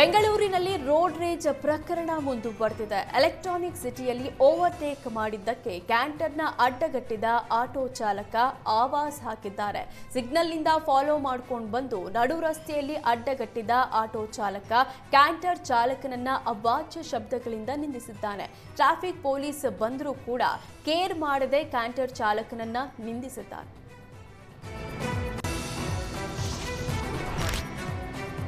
ಬೆಂಗಳೂರಿನಲ್ಲಿ ರೋಡ್ ರೇಜ್ ಪ್ರಕರಣ ಮುಂದುವರೆದಿದೆ. ಎಲೆಕ್ಟ್ರಾನಿಕ್ ಸಿಟಿಯಲ್ಲಿ ಓವರ್ಟೇಕ್ ಮಾಡಿದ್ದಕ್ಕೆ ಕ್ಯಾಂಟರ್ನ ಅಡ್ಡಗಟ್ಟಿದ ಆಟೋ ಚಾಲಕ ಆವಾಜ್ ಹಾಕಿದ್ದಾರೆ. ಸಿಗ್ನಲ್ನಿಂದ ಫಾಲೋ ಮಾಡ್ಕೊಂಡು ಬಂದು ನಡು ರಸ್ತೆಯಲ್ಲಿ ಅಡ್ಡಗಟ್ಟಿದ ಆಟೋ ಚಾಲಕ ಕ್ಯಾಂಟರ್ ಚಾಲಕನನ್ನ ಅವಾಚ್ಯ ಶಬ್ದಗಳಿಂದ ನಿಂದಿಸಿದ್ದಾನೆ. ಟ್ರಾಫಿಕ್ ಪೊಲೀಸ್ ಬಂದರೂ ಕೂಡ ಕೇರ್ ಮಾಡದೆ ಕ್ಯಾಂಟರ್ ಚಾಲಕನನ್ನ ನಿಂದಿಸಿದ್ದಾರೆ.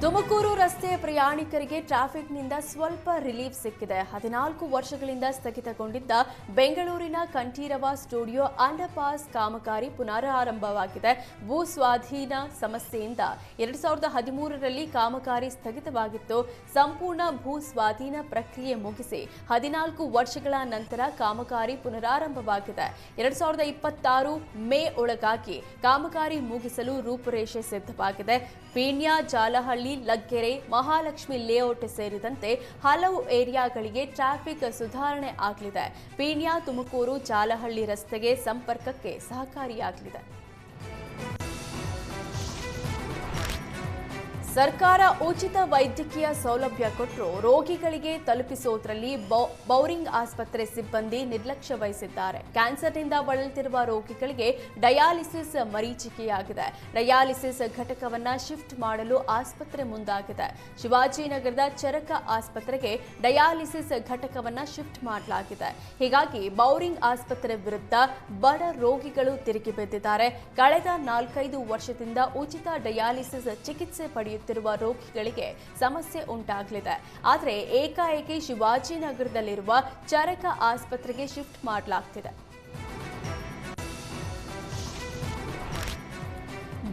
ತುಮಕೂರು ರಸ್ತೆ ಪ್ರಯಾಣಿಕರಿಗೆ ಟ್ರಾಫಿಕ್ನಿಂದ ಸ್ವಲ್ಪ ರಿಲೀಫ್ ಸಿಕ್ಕಿದೆ. ಹದಿನಾಲ್ಕು ವರ್ಷಗಳಿಂದ ಸ್ಥಗಿತಗೊಂಡಿದ್ದ ಬೆಂಗಳೂರಿನ ಕಂಠೀರವ ಸ್ಟುಡಿಯೋ ಅಂಡರ್ಪಾಸ್ ಕಾಮಗಾರಿ ಪುನರಾರಂಭವಾಗಿದೆ. ಭೂ ಸ್ವಾಧೀನ ಸಮಸ್ಯೆಯಿಂದ ಎರಡ್ ಸಾವಿರದ ಹದಿಮೂರರಲ್ಲಿ ಕಾಮಗಾರಿ ಸ್ಥಗಿತವಾಗಿತ್ತು. ಸಂಪೂರ್ಣ ಭೂ ಸ್ವಾಧೀನ ಪ್ರಕ್ರಿಯೆ ಮುಗಿಸಿ ಹದಿನಾಲ್ಕು ವರ್ಷಗಳ ನಂತರ ಕಾಮಗಾರಿ ಪುನರಾರಂಭವಾಗಿದೆ. ಎರಡ್ ಸಾವಿರದ ಇಪ್ಪತ್ತಾರು ಮೇ ಒಳಗಾಗಿ ಕಾಮಗಾರಿ ಮುಗಿಸಲು ರೂಪುರೇಷೆ ಸಿದ್ಧವಾಗಿದೆ. ಪೀಣ್ಯ ಜಾಲಹಳ್ಳಿ ಲಗ್ಗೆರೆ, ಮಹಾಲಕ್ಷ್ಮಿ ಲೇಔಟ್ ಸೇರಿದಂತೆ ಹಲವು ಏರಿಯಾಗಳಿಗೆ ಟ್ರಾಫಿಕ್ ಸುಧಾರಣೆ ಆಗಲಿದೆ. ಪೀಣ್ಯ ತುಮಕೂರು, ಜಾಲಹಳ್ಳಿ ರಸ್ತೆಗೆ ಸಂಪರ್ಕಕ್ಕೆ ಸಹಕಾರಿಯಾಗಲಿದೆ. ಸರ್ಕಾರ ಉಚಿತ ವೈದ್ಯಕೀಯ ಸೌಲಭ್ಯ ಕೊಟ್ಟರು ರೋಗಿಗಳಿಗೆ ತಲುಪಿಸೋದ್ರಲ್ಲಿ ಬೌರಿಂಗ್ ಆಸ್ಪತ್ರೆ ಸಿಬ್ಬಂದಿ ನಿರ್ಲಕ್ಷ್ಯ ವಹಿಸಿದ್ದಾರೆ. ಕ್ಯಾನ್ಸರ್ನಿಂದ ಬಳಲುತ್ತಿರುವ ರೋಗಿಗಳಿಗೆ ಡಯಾಲಿಸಿಸ್ ಮರೀಚಿಕೆಯಾಗಿದೆ. ಡಯಾಲಿಸಿಸ್ ಘಟಕವನ್ನ ಶಿಫ್ಟ್ ಮಾಡಲು ಆಸ್ಪತ್ರೆ ಮುಂದಾಗಿದೆ. ಶಿವಾಜಿನಗರದ ಚರಕ ಆಸ್ಪತ್ರೆಗೆ ಡಯಾಲಿಸಿಸ್ ಘಟಕವನ್ನ ಶಿಫ್ಟ್ ಮಾಡಲಾಗಿದೆ. ಹೀಗಾಗಿ ಬೌರಿಂಗ್ ಆಸ್ಪತ್ರೆ ವಿರುದ್ಧ ಬಡ ರೋಗಿಗಳು ತಿರುಗಿ ಬಿದ್ದಿದ್ದಾರೆ. ಕಳೆದ ನಾಲ್ಕೈದು ವರ್ಷದಿಂದ ಉಚಿತ ಡಯಾಲಿಸಿಸ್ ಚಿಕಿತ್ಸೆ ಪಡೆಯುತ್ತಿರುವ ರೋಗಿಗಳಿಗೆ ಸಮಸ್ಯೆ ಉಂಟಾಗಲಿದೆ. ಆದರೆ ಏಕಾಏಕಿ ಶಿವಾಜಿನಗರದಲ್ಲಿರುವ ಚರಕ ಆಸ್ಪತ್ರೆಗೆ ಶಿಫ್ಟ್ ಮಾಡಲಾಗ್ತಿದೆ.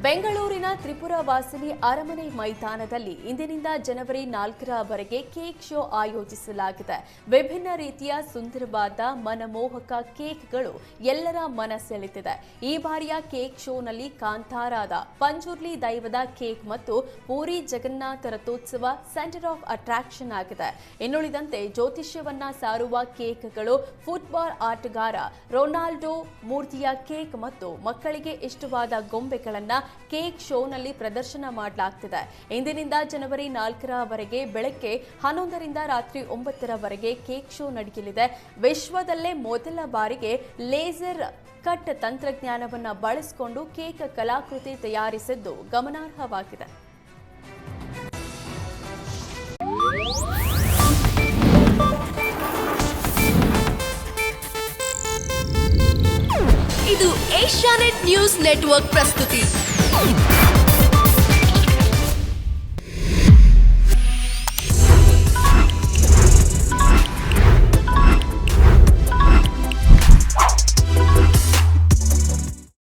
ಬೆಂಗಳೂರಿನ ತ್ರಿಪುರ ವಾಸಿನಿ ಅರಮನೆ ಮೈದಾನದಲ್ಲಿ ಇಂದಿನಿಂದ ಜನವರಿ ನಾಲ್ಕರವರೆಗೆ ಕೇಕ್ ಶೋ ಆಯೋಜಿಸಲಾಗಿದೆ. ವಿಭಿನ್ನ ರೀತಿಯ ಸುಂದರವಾದ ಮನಮೋಹಕ ಕೇಕ್ಗಳು ಎಲ್ಲರ ಮನ ಸೆಳೆತಿದೆ ಈ ಬಾರಿಯ ಕೇಕ್ ಶೋನಲ್ಲಿ ಕಾಂತಾರಾದ ಪಂಜುರ್ಲಿ ದೈವದ ಕೇಕ್ ಮತ್ತು ಪೂರಿ ಜಗನ್ನಾಥ ರಥೋತ್ಸವ ಸೆಂಟರ್ ಆಫ್ ಅಟ್ರಾಕ್ಷನ್ ಆಗಿದೆ. ಇನ್ನುಳಿದಂತೆ ಜ್ಯೋತಿಷ್ಯವನ್ನ ಸಾರುವ ಕೇಕ್ಗಳು, ಫುಟ್ಬಾಲ್ ಆಟಗಾರ, ರೊನಾಲ್ಡೋ ಮೂರ್ತಿಯ ಕೇಕ್ ಮತ್ತು ಮಕ್ಕಳಿಗೆ ಇಷ್ಟವಾದ ಗೊಂಬೆಗಳನ್ನ ಕೇಕ್ ಶೋನಲ್ಲಿ ಪ್ರದರ್ಶನ ಮಾಡಲಾಗ್ತಿದೆ. ಇಂದಿನಿಂದ ಜನವರಿ ನಾಲ್ಕರವರೆಗೆ ಬೆಳಗ್ಗೆ ಹನ್ನೊಂದರಿಂದ ರಾತ್ರಿ ಒಂಬತ್ತರವರೆಗೆ ಕೇಕ್ ಶೋ ನಡೆಯಲಿದೆ. ವಿಶ್ವದಲ್ಲೇ ಮೊದಲ ಬಾರಿಗೆ ಲೇಸರ್ ಕಟ್ ತಂತ್ರಜ್ಞಾನವನ್ನು ಬಳಸಿಕೊಂಡು ಕೇಕ್ ಕಲಾಕೃತಿ ತಯಾರಿಸಿದ್ದು ಗಮನಾರ್ಹವಾಗಿದೆ. ಇದು ಏಷ್ಯಾನೆಟ್ ನ್ಯೂಸ್ ನೆಟ್ವರ್ಕ್ ಪ್ರಸ್ತುತಿ. Oh!